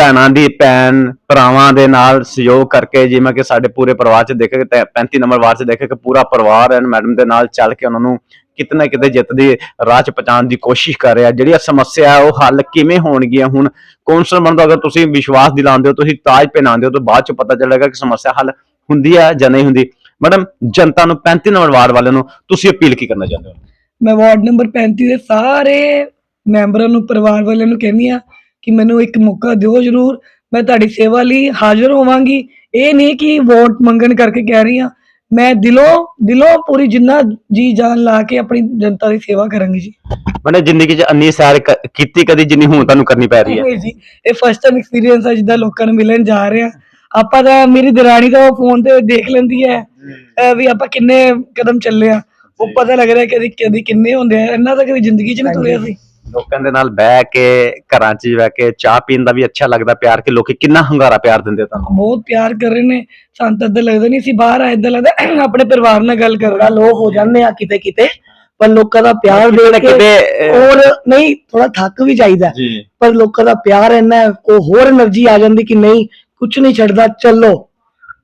ਭੈਣਾਂ ਦੀ, ਭੈਣ ਭਰਾਵਾਂ ਦੇ ਨਾਲ ਸਹਿਯੋਗ ਕਰਕੇ ਜਿਵੇਂ ਕਿ ਸਾਡੇ ਪੂਰੇ ਪਰਿਵਾਰ ਚ ਦੇਖੇ 35 ਨੰਬਰ ਵਾਰਡ ਚ ਦੇਖੇ ਕਿ ਪੂਰਾ ਪਰਿਵਾਰ ਹੈ ਮੈਡਮ ਦੇ ਨਾਲ ਚੱਲ ਕੇ ਉਹਨਾਂ ਨੂੰ ਕਿਤੇ ਕਿਤੇ ਜਿੱਤ ਦੀ ਰਾਹ ਚ ਪਹੁੰਚਾਉਣ ਦੀ ਕੋਸ਼ਿਸ਼ ਕਰ ਰਿਹਾ। ਜਿਹੜੀਆਂ ਸਮੱਸਿਆ ਹੈ ਉਹ ਹੱਲ ਕਿਵੇਂ ਹੋਣਗੀਆਂ ਹੁਣ? ਕੌਂਸਲਰ ਬਣਨ ਅਗਰ ਤੁਸੀਂ ਵਿਸ਼ਵਾਸ ਦਿਲਾਉਂਦੇ ਹੋ, ਤੁਸੀਂ ਤਾਜ ਪਹਿਨਾਉਂਦੇ ਹੋ, ਤਾਂ ਬਾਅਦ ਚ ਪਤਾ ਚੱਲੇਗਾ ਕਿ ਸਮੱਸਿਆ ਹੱਲ ਹੁੰਦੀ ਹੈ ਜਾਂ ਨਹੀਂ ਹੁੰਦੀ। ਮੈਡਮ, ਜਨਤਾ ਨੂੰ 35 ਨੰਬਰ ਵਾਰਡ ਵਾਲਿਆਂ ਨੂੰ ਤੁਸੀਂ ਅਪੀਲ ਕੀ ਕਰਨਾ ਚਾਹੁੰਦੇ ਹੋ? ਮੈਂ ਵਾਰਡ ਨੰਬਰ 35 ਦੇ ਸਾਰੇ ਮੈਂਬਰਾਂ ਨੂੰ, ਪਰਿਵਾਰ ਵਾਲਿਆਂ ਨੂੰ ਕਹਿੰਦੀ ਆ ਕਿ ਮੈਨੂੰ ਇੱਕ ਮੌਕਾ ਦਿਓ ਜ਼ਰੂਰ ਮੈਂ ਤੁਹਾਡੀ ਸੇਵਾ ਲਈ ਹਾਜ਼ਰ ਹੋਵਾਂਗੀ। ਇਹ ਨਹੀਂ ਕਿ ਵੋਟ ਮੰਗਣ ਕਰਕੇ ਕਹਿ ਰਹੀ ਆ ਮੈਂ ਦਿਲੋਂ ਦਿਲੋਂ ਪੂਰੀ ਜਿੰਨਾ ਜੀ ਜਾਨ ਲਾ ਕੇ ਆਪਣੀ ਜਨਤਾ ਦੀ ਸੇਵਾ ਕਰਾਂਗੀ ਜੀ। ਮੈਨੇ ਜ਼ਿੰਦਗੀ 'ਚ ਅੰਨੀ ਸੈਰ ਕ- ਕੀਤੀ ਕਦੀ ਜਿੰਨੀ ਹੁਣ ਤੁਹਾਨੂੰ ਕਰਨੀ ਪੈ ਰਹੀ ਹੈ। ਨਹੀਂ ਜੀ ਇਹ ਫਸਟ ਟਾਈਮ ਐਕਸਪੀਰੀਅੰਸ ਹੈ ਜਿੱਦਾਂ ਲੋਕਾਂ ਨੂੰ ਮਿਲਣ ਜਾ ਰਹੇ ਆ ਆਪਾਂ ਤਾਂ ਮੇਰੀ ਦਰਾਣੀ ਤਾਂ ਫੋਨ ਤੇ ਦੇਖ ਲੈਂਦੀ ਹੈ ਅਹ ਵੀ ਆਪਾਂ ਕਿੰਨੇ ਕਦਮ ਚੱਲੇ ਆ ਉਹ ਪਤਾ ਲੱਗ ਰਿਹਾ ਕਦੀ ਕਦੀ ਕਿੰਨੇ ਹੁੰਦੇ ਆ। ਇਹਨਾਂ ਤਾਂ ਕਦੀ ਜ਼ਿੰਦਗੀ 'ਚ ਨਹੀਂ ਤੁਰਿਆ ਸੀ। ਲੋਕਾਂ ਦੇ ਨਾਲ ਬਹਿ ਕੇ ਘਰਾਂ 'ਚ ਬਹਿ ਕੇ ਚਾਹ ਪੀਣ ਦਾ ਵੀ ਅੱਛਾ ਲੱਗਦਾ ਪਿਆਰ ਕਿ ਲੋਕੀ ਕਿੰਨਾ ਹੰਗਾਰਾ ਪਿਆਰ ਦਿੰਦੇ ਤੁਹਾਨੂੰ। ਬਹੁਤ ਪਿਆਰ ਕਰ ਰਹੇ ਨੇ। ਸਾਨੂੰ ਤਾਂ ਇਦਾਂ ਨਹੀਂ ਸੀ ਬਾਹਰ ਆ ਇਦਾਂ ਲੱਗਦਾ ਆਪਣੇ ਪਰਿਵਾਰ ਨਾਲ ਗੱਲ ਕਰਦਾ ਲੋਕ ਹੋ ਜਾਂਦੇ ਆ ਕਿਤੇ ਕਿਤੇ ਪਰ ਲੋਕਾਂ ਦਾ ਪਿਆਰ ਦੇ ਕਿਤੇ ਔਰ ਨਹੀਂ ਥੋੜਾ ਥੱਕ ਵੀ ਜਾਈਦਾ ਪਰ ਲੋਕਾਂ ਦਾ ਪਿਆਰ ਇੰਨਾ ਕੋ ਹੋਰ એનર્ਜੀ ਆ ਜਾਂਦੀ ਕਿ ਨਹੀਂ ਕੁਝ ਨਹੀਂ ਛੱਡਦਾ ਚੱਲੋ।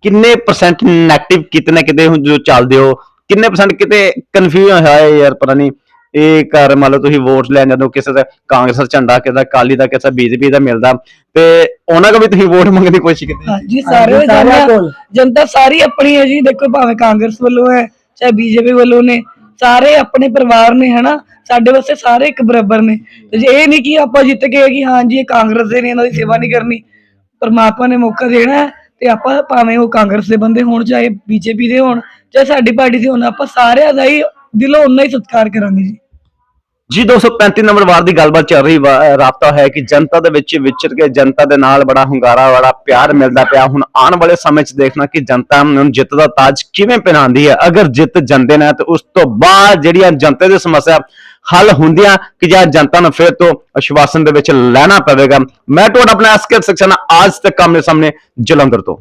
ਕਿੰਨੇ ਪਰਸੈਂਟ ਨੈਗੇਟਿਵ ਕਿਤੇ ਨਾ ਕਿਤੇ ਜੋ ਚੱਲਦੇ ਹੋ ਕਿੰਨੇ ਪਰਸੈਂਟ ਕਿਤੇ ਕਨਫਿਊਜ਼ ਹੋਇਆ ਯਾਰ ਪਤਾ ਨਹੀਂ। ਇਹ ਕਰ ਮੰਨ ਲਓ ਤੁਸੀਂ ਵੋਟ ਲੈਣ ਜਦੋਂ ਕਿਸੇ ਦਾ ਕਾਂਗਰਸ ਦਾ ਝੰਡਾ ਕਿਸੇ ਦਾ ਕਾਲੀ ਦਾ ਕਿਸੇ ਬੀਜੇਪੀ ਦਾ ਮਿਲਦਾ। ਤੇ ਉਹਨਾਂ ਕੋ ਵੀ ਤੁਸੀਂ ਵੋਟ ਮੰਗਣ ਦੀ ਕੋਸ਼ਿਸ਼ ਕੀਤੀ? ਹਾਂਜੀ ਸਾਰੇ ਸਾਰਿਆਂ ਕੋਲ। ਜਨਤਾ ਸਾਰੀ ਆਪਣੀ ਹੈ ਜੀ ਦੇਖੋ ਭਾਵੇਂ ਕਾਂਗਰਸ ਵੱਲੋਂ ਹੈ ਚਾਹੇ ਬੀਜੇਪੀ ਵੱਲੋਂ ਨੇ ਸਾਰੇ ਆਪਣੇ ਪਰਿਵਾਰ ਨੇ ਹਨਾ? ਸਾਡੇ ਵਾਸਤੇ ਸਾਰੇ ਇੱਕ ਬਰਾਬਰ ਨੇ। ਤੇ ਜੇ ਇਹ ਨਹੀਂ ਕਿ ਆਪਾਂ ਜਿੱਤ ਗਏ ਕਿ ਹਾਂਜੀ ਇਹ ਕਾਂਗਰਸ ਦੇ ਨੇ ਇਹਨਾਂ ਦੀ ਸੇਵਾ ਨਹੀਂ ਕਰਨੀ ਪਰਮਾਤਮਾ ਨੇ ਮੌਕਾ ਦੇਣਾ ਹੈ ਤੇ ਆਪਾਂ ਭਾਵੇਂ ਉਹ ਕਾਂਗਰਸ ਦੇ ਬੰਦੇ ਹੋਣ ਚਾਹੇ ਬੀਜੇਪੀ ਦੇ ਹੋਣ ਚਾਹੇ ਸਾਡੀ ਪਾਰਟੀ ਦੇ ਹੋਣ ਆਪਾਂ ਸਾਰਿਆਂ ਦਾ ਹੀ ਦਿਲੋਂ ਉਨਾ ਹੀ ਸਤਿਕਾਰ ਕਰਾਂਗੇ ਜੀ। ਜੀ 235 ਨੰਬਰ ਵਾਰ ਦੀ ਗੱਲਬਾਤ ਚੱਲ ਰਹੀ ਰਾਬਤਾ ਹੈ ਕਿ ਜਨਤਾ ਦੇ ਵਿੱਚ ਵਿਚਰ ਕੇ ਜਨਤਾ ਦੇ ਨਾਲ ਬੜਾ ਹੁੰਗਾਰਾ ਬੜਾ ਪਿਆਰ ਮਿਲਦਾ ਪਿਆ। ਹੁਣ ਆਉਣ ਵਾਲੇ ਸਮੇਂ 'ਚ ਦੇਖਣਾ ਕਿ ਜਨਤਾ ਨੂੰ ਜਿੱਤ ਦਾ ਤਾਜ ਕਿਵੇਂ ਪਹਿਨਾਉਂਦੀ ਹੈ। ਅਗਰ ਜਿੱਤ ਜਾਂਦੇ ਨੇ ਤਾਂ ਉਸ ਤੋਂ ਬਾਅਦ ਜਿਹੜੀਆਂ ਜਨਤਾ ਦੀ ਸਮੱਸਿਆ ਹੱਲ ਹੁੰਦੀਆਂ ਕਿ ਜਾਂ ਜਨਤਾ ਨੂੰ ਫਿਰ ਤੋਂ ਅਸ਼ਵਾਸਨ ਦੇ ਵਿੱਚ ਲੈਣਾ ਪਵੇਗਾ। ਮੈਂ ਤੁਹਾਡਾ ਆਪਣਾ ਐਸਕੇ ਸੈਕਸ਼ਨ, ਅੱਜ ਤੱਕ ਆਮਨੇ ਸਾਹਮਣੇ, ਜਲੰਧਰ ਤੋਂ।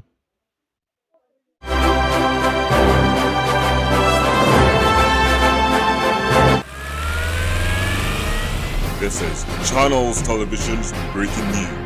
This is Channels Television's breaking news.